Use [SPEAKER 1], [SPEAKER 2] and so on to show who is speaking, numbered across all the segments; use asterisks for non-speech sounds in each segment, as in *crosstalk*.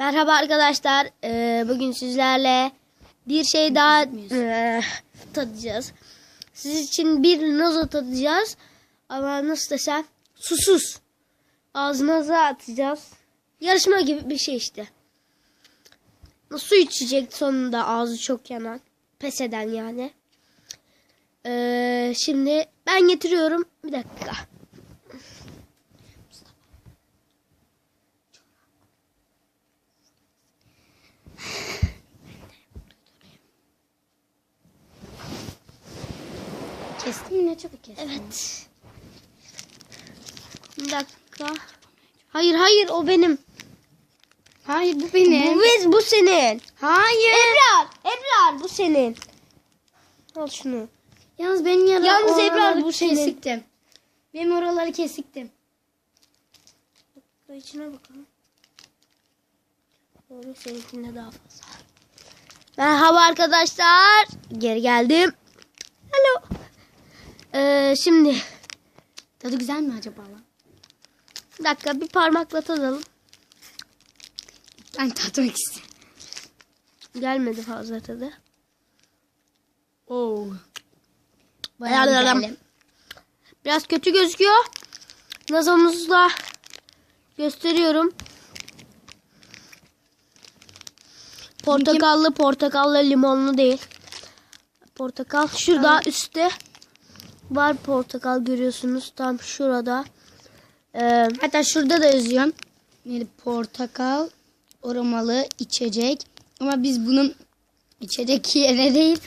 [SPEAKER 1] Merhaba arkadaşlar. Ee, bugün sizlerle bir şey daha ee, tadacağız. Siz için bir nazo tadacağız. Ama nasıl desem susuz. Ağzınıza atacağız. Yarışma gibi bir şey işte. Su içecek sonunda ağzı çok yanan. Pes eden yani. Ee, şimdi ben getiriyorum. Bir dakika.
[SPEAKER 2] Kestin mi ne çabuk kestin?
[SPEAKER 1] Evet. Bir dakika. Hayır hayır o benim.
[SPEAKER 2] Hayır bu benim.
[SPEAKER 1] Bu, biz- bu senin.
[SPEAKER 2] Hayır.
[SPEAKER 1] Ebrar. Ebrar bu senin. Al şunu.
[SPEAKER 2] Yalnız benim yara
[SPEAKER 1] Yalnız Ebrar bu senin.
[SPEAKER 2] kesiktim. Benim oraları kesiktim.
[SPEAKER 1] Dur içine bakalım. Doğru seninkinde daha fazla. Merhaba arkadaşlar. Geri geldim. Ee, şimdi
[SPEAKER 2] Tadı güzel mi acaba lan?
[SPEAKER 1] bir dakika bir parmakla tadalım.
[SPEAKER 2] Ben tatmak istiyorum.
[SPEAKER 1] Gelmedi fazla tadı.
[SPEAKER 2] Oo.
[SPEAKER 1] Bayağı
[SPEAKER 2] Bayağı
[SPEAKER 1] güzel. Biraz kötü gözüküyor. Nazomuzla gösteriyorum. Portakallı, portakallı, limonlu değil. Portakal şurada üstte var portakal görüyorsunuz tam şurada. Ee,
[SPEAKER 2] Hatta şurada da yazıyor. Neydi? Portakal, aromalı içecek. Ama biz bunun içecek *laughs* yerine değil,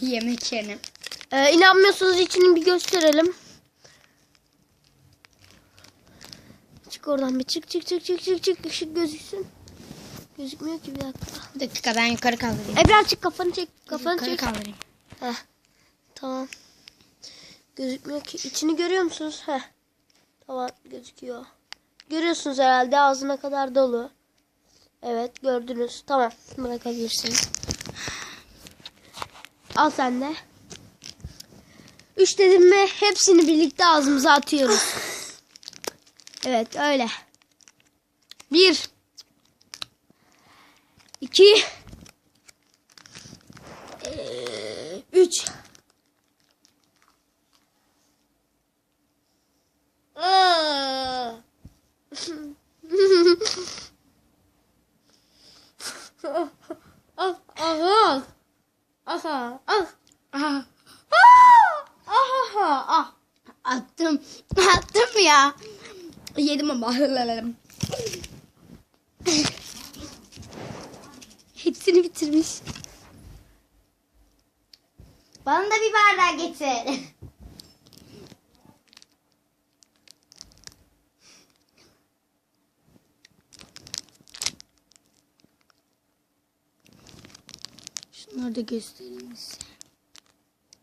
[SPEAKER 2] yemek yerine.
[SPEAKER 1] e, inanmıyorsanız içini bir gösterelim. Çık oradan bir çık çık çık çık çık çık ışık gözüksün. Gözükmüyor ki bir dakika.
[SPEAKER 2] Bir dakika ben yukarı kaldırayım.
[SPEAKER 1] Ebrar çık kafanı çek. Kafanı
[SPEAKER 2] yukarı
[SPEAKER 1] çek.
[SPEAKER 2] kaldırayım.
[SPEAKER 1] Heh. Tamam. Gözükmüyor ki. İçini görüyor musunuz? Heh. Tamam gözüküyor. Görüyorsunuz herhalde ağzına kadar dolu. Evet gördünüz. Tamam bırakabilirsiniz. Al sen de. Üç dedim mi hepsini birlikte ağzımıza atıyoruz. Evet öyle. Bir. iki, Ee, Üç. Aa. Al, al. Aha, al.
[SPEAKER 2] Aha,
[SPEAKER 1] Aha, ah.
[SPEAKER 2] attım. *laughs* Attım ya. Yedim ama. *laughs* Hepsini bitirmiş. Bana da bir bardak getir. *laughs* Şunları da göstereyim size.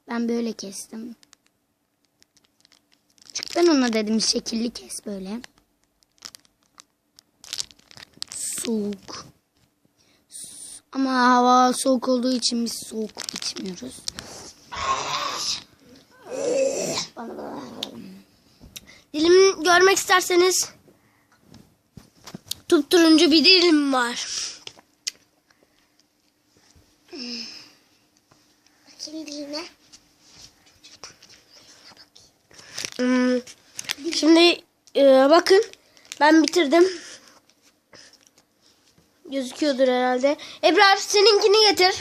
[SPEAKER 2] Ben böyle kestim. Çık ben ona dedim şekilli kes böyle. Soğuk. Ama hava soğuk olduğu için biz soğuk içmiyoruz. Bana bana.
[SPEAKER 1] Dilim görmek isterseniz tutturuncu bir dilim var.
[SPEAKER 2] Diline.
[SPEAKER 1] Hmm, Şimdi e, bakın ben bitirdim. Gözüküyordur herhalde. Ebrar seninkini getir.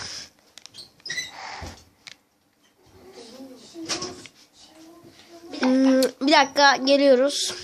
[SPEAKER 1] Hmm, bir dakika geliyoruz.